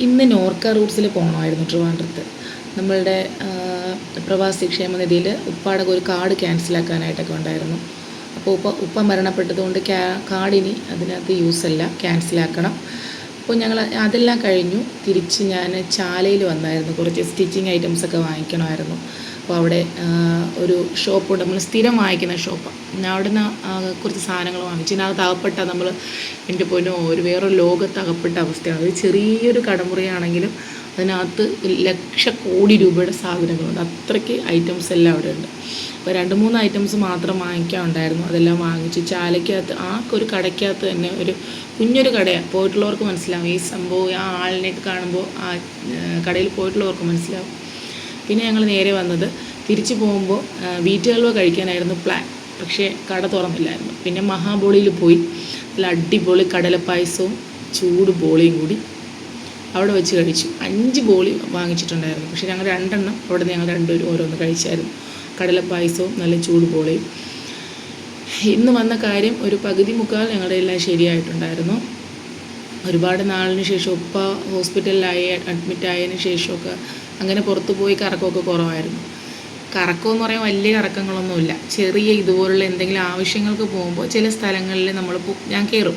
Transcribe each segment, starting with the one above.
ഇന്ന് നോർക്ക റൂട്ട്സിൽ പോകണമായിരുന്നു ട്രിവാൻഡ്രത്ത്. നമ്മളുടെ പ്രവാസി ക്ഷേമനിധിയിൽ ഉപ്പാടൊക്കെ ഒരു കാർഡ് ക്യാൻസലാക്കാനായിട്ടൊക്കെ ഉണ്ടായിരുന്നു. അപ്പോൾ ഉപ്പ ഉപ്പ മരണപ്പെട്ടതുകൊണ്ട് ക്യാ കാർഡിനി അതിനകത്ത് യൂസ് അല്ല ക്യാൻസലാക്കണം. അപ്പോൾ ഞങ്ങൾ അതെല്ലാം കഴിഞ്ഞു. തിരിച്ച് ഞാൻ ചാലയിൽ വന്നായിരുന്നു. കുറച്ച് സ്റ്റിച്ചിങ് ഐറ്റംസൊക്കെ വാങ്ങിക്കണമായിരുന്നു. അപ്പോൾ അവിടെ ഒരു ഷോപ്പുണ്ട് നമ്മൾ സ്ഥിരം വാങ്ങിക്കുന്ന ഷോപ്പാണ് അവിടെ നിന്ന് കുറച്ച് സാധനങ്ങൾ വാങ്ങിച്ചു. ഇതിനകത്ത് അകപ്പെട്ട നമ്മൾ എന്റെ പൊന്നോ ഒരു വേറൊരു ലോകത്ത് അകപ്പെട്ട അവസ്ഥയാണ്. അത് ചെറിയൊരു കടമുറിയാണെങ്കിലും അതിനകത്ത് ലക്ഷക്കോടി രൂപയുടെ സാധനങ്ങളുണ്ട്. അത്രയ്ക്ക് ഐറ്റംസ് എല്ലാം അവിടെ ഉണ്ട്. അപ്പോൾ രണ്ട് മൂന്ന് ഐറ്റംസ് മാത്രം വാങ്ങിക്കാനുണ്ടായിരുന്നു. അതെല്ലാം വാങ്ങിച്ചു ചാലയ്ക്കകത്ത് ആ ഒരു കടയ്ക്കകത്ത് തന്നെ ഒരു കുഞ്ഞൊരു കടയാണ് പോയിട്ടുള്ളവർക്ക് മനസ്സിലാവും. ഈ സംഭവം ആ ആളിനെയൊക്കെ കാണുമ്പോൾ ആ കടയിൽ പോയിട്ടുള്ളവർക്ക് മനസ്സിലാവും. പിന്നെ ഞങ്ങൾ നേരെ വന്നത് തിരിച്ചു പോകുമ്പോൾ വീറ്റ് ഹൽവ കഴിക്കാനായിരുന്നു പ്ലാൻ പക്ഷേ കട തുറന്നില്ലായിരുന്നു. പിന്നെ മഹാബോളിയിൽ പോയി. നല്ല അടിപൊളി കടലപ്പായസവും ചൂട് ബോളിയും കൂടി അവിടെ വെച്ച് കഴിച്ചു. അഞ്ച് ബോളി വാങ്ങിച്ചിട്ടുണ്ടായിരുന്നു. പക്ഷേ ഞങ്ങൾ രണ്ടെണ്ണം അവിടെ നിന്ന് ഞങ്ങൾ രണ്ടുപേരും ഓരോന്ന് കഴിച്ചായിരുന്നു. കടലപ്പായസവും നല്ല ചൂട് ബോളിയും. ഇന്ന് വന്ന കാര്യം ഒരു പകുതി മുക്കാൽ ഞങ്ങളുടെ എല്ലാം ശരിയായിട്ടുണ്ടായിരുന്നു. ഒരുപാട് നാളിന് ശേഷം ഉപ്പ ഹോസ്പിറ്റലിലായി അഡ്മിറ്റ് ആയതിന് ശേഷമൊക്കെ അങ്ങനെ പുറത്തു പോയി കറക്കമൊക്കെ കുറവായിരുന്നു. കറക്കമെന്ന് പറയാൻ വലിയ കറക്കങ്ങളൊന്നുമില്ല. ചെറിയ ഇതുപോലുള്ള എന്തെങ്കിലും ആവശ്യങ്ങൾക്ക് പോകുമ്പോൾ ചില സ്ഥലങ്ങളിൽ നമ്മൾ ഞാൻ കയറും.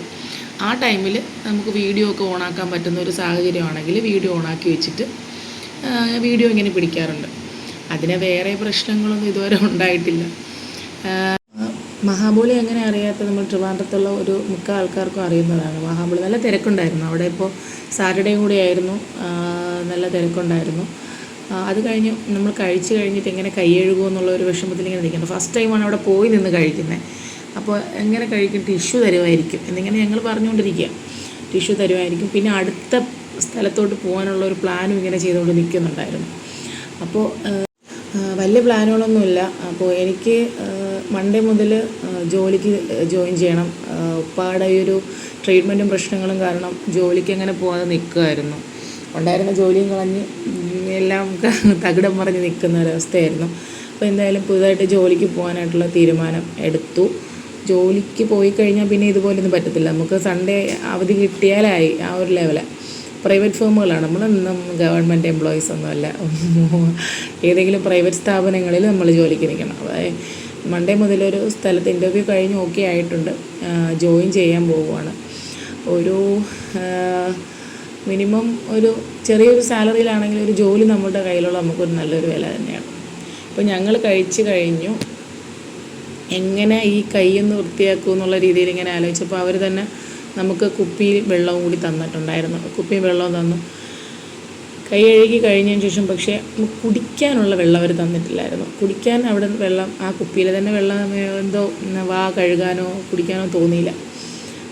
ആ ടൈമിൽ നമുക്ക് വീഡിയോ ഒക്കെ ഓണാക്കാൻ പറ്റുന്ന ഒരു സാഹചര്യമാണെങ്കിൽ വീഡിയോ ഓണാക്കി വെച്ചിട്ട് വീഡിയോ ഇങ്ങനെ പിടിക്കാറുണ്ട്. അതിന് വേറെ പ്രശ്നങ്ങളൊന്നും ഇതുവരെ ഉണ്ടായിട്ടില്ല. മഹാബലി എങ്ങനെ അറിയാത്ത നമ്മൾ ട്രിവാൻഡ്രത്തുള്ള ഒരു മിക്ക ആൾക്കാർക്കും അറിയുന്നതാണ് മഹാബലി. നല്ല തിരക്കുണ്ടായിരുന്നു. അവിടെ ഇപ്പോൾ സാറ്റർഡേയും കൂടി ആയിരുന്നു. നല്ല തിരക്കുണ്ടായിരുന്നു. അത് കഴിഞ്ഞ് നമ്മൾ കഴിച്ച് കഴിഞ്ഞിട്ട് എങ്ങനെ കൈയെഴുകുമോ എന്നുള്ള ഒരു വിഷമത്തിൽ ഇങ്ങനെ നിൽക്കുന്നത് ഫസ്റ്റ് ടൈമാണ് അവിടെ പോയി നിന്ന് കഴിക്കുന്നത്. അപ്പോൾ എങ്ങനെ കഴിക്കും? ടിഷ്യൂ തരുമായിരിക്കും. എന്നിങ്ങനെ ഞങ്ങൾ പറഞ്ഞുകൊണ്ടിരിക്കുക. ടിഷ്യൂ തരുമായിരിക്കും. പിന്നെ അടുത്ത സ്ഥലത്തോട്ട് പോകാനുള്ള ഒരു പ്ലാനും ഇങ്ങനെ ചെയ്തുകൊണ്ട് നിൽക്കുന്നുണ്ടായിരുന്നു. അപ്പോൾ വലിയ പ്ലാനുകളൊന്നുമില്ല അപ്പോൾ എനിക്ക് മൺഡേ മുതൽ ജോലിക്ക് ജോയിൻ ചെയ്യണം. ഉപ്പാടെ ഈ ഒരു ട്രീറ്റ്മെന്റും പ്രശ്നങ്ങളും കാരണം ജോലിക്ക് അങ്ങനെ പോകാതെ നിൽക്കുമായിരുന്നു. ഉണ്ടായിരുന്ന ജോലിയും കളഞ്ഞ് എല്ലാം തകിടം മറിഞ്ഞ് നിൽക്കുന്ന ഒരവസ്ഥയായിരുന്നു. അപ്പോൾ എന്തായാലും പുതുതായിട്ട് ജോലിക്ക് പോകാനായിട്ടുള്ള തീരുമാനം എടുത്തു. ജോലിക്ക് പോയി കഴിഞ്ഞാൽ പിന്നെ ഇതുപോലൊന്നും പറ്റത്തില്ല. നമുക്ക് സൺഡേ അവധി കിട്ടിയാലായി ആ ഒരു ലെവലാണ് പ്രൈവറ്റ് ഫേമുകളാണ് നമ്മളൊന്നും ഗവൺമെന്റ് എംപ്ലോയീസ് ഒന്നുമല്ല. ഏതെങ്കിലും പ്രൈവറ്റ് സ്ഥാപനങ്ങളിൽ നമ്മൾ ജോലിക്ക് നിൽക്കണം. അതായത് മൺഡേ മുതലൊരു സ്ഥലത്ത് ഇന്റർവ്യൂ കഴിഞ്ഞ് ഓക്കെ ആയിട്ടുണ്ട്. ജോയിൻ ചെയ്യാൻ പോവുകയാണ്. ഒരു മിനിമം ഒരു ചെറിയൊരു സാലറിയിലാണെങ്കിൽ ഒരു ജോലി നമ്മുടെ കയ്യിലുള്ള നമുക്കൊരു നല്ലൊരു വില തന്നെയാണ്. അപ്പോൾ ഞങ്ങൾ കഴിച്ച് കഴിഞ്ഞു. എങ്ങനെ ഈ കൈയൊന്ന് വൃത്തിയാക്കും എന്നുള്ള രീതിയിൽ ഇങ്ങനെ ആലോചിച്ചപ്പോൾ അവർ തന്നെ നമുക്ക് കുപ്പിയിൽ വെള്ളവും കൂടി തന്നിട്ടുണ്ടായിരുന്നു. കുപ്പിയും വെള്ളവും തന്നു. കൈ കഴുകി കഴിഞ്ഞതിന് ശേഷം പക്ഷേ കുടിക്കാനുള്ള വെള്ളം അവർ തന്നിട്ടില്ലായിരുന്നു. കുടിക്കാൻ അവിടെ വെള്ളം ആ കുപ്പിയിൽ തന്നെ വെള്ളം എന്തോ വാ കഴുകാനോ കുടിക്കാനോ തോന്നിയില്ല.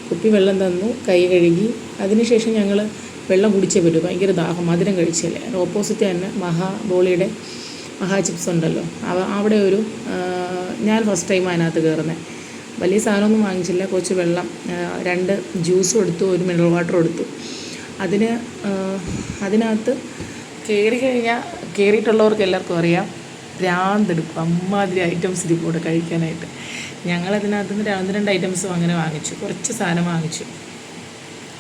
കുപ്പി വെള്ളം തന്നു കൈ കഴുകി. അതിനുശേഷം ഞങ്ങൾ വെള്ളം കുടിച്ചേ പറ്റൂ ഭയങ്കര ദാഹം. മധുരം കഴിച്ചില്ലേ? ഓപ്പോസിറ്റ് തന്നെ മഹാബോളിയുടെ മഹാ ചിപ്സ് ഉണ്ടല്ലോ. അവ അവിടെ ഒരു ഞാൻ ഫസ്റ്റ് ടൈം അതിനകത്ത് കയറുന്നത് വലിയ സാധനമൊന്നും വാങ്ങിച്ചില്ല. കുറച്ച് വെള്ളം രണ്ട് ജ്യൂസും എടുത്തു ഒരു മിനറൽ വാട്ടറും എടുത്തു. അതിന് അതിനകത്ത് കയറി കഴിഞ്ഞാൽ കയറിയിട്ടുള്ളവർക്ക് എല്ലാവർക്കും അറിയാം. ഭ്രാന്തെടുക്കും അമ്മാതിരി ഐറ്റംസ് ഇതിലൂടെ കഴിക്കാനായിട്ട്. ഞങ്ങളതിനകത്ത് നിന്ന് രണ്ട് രണ്ട് ഐറ്റംസും അങ്ങനെ വാങ്ങിച്ചു. കുറച്ച് സാധനം വാങ്ങിച്ചു.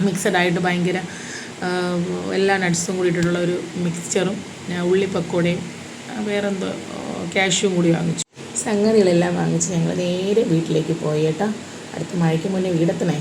മിക്സഡ് ആയിട്ട് ഭയങ്കര എല്ലാ നട്ട്സും കൂടിയിട്ടുള്ള ഒരു മിക്സ്ചറും ഉള്ളി പക്കോടയും വേറെന്തോ ക്യാഷ്യും കൂടി വാങ്ങിച്ചു. സംഗതികളെല്ലാം വാങ്ങിച്ച് ഞങ്ങൾ നേരെ വീട്ടിലേക്ക് പോയി കേട്ടോ. അടുത്ത മഴയ്ക്ക് മുന്നേ വീടെത്തണേ.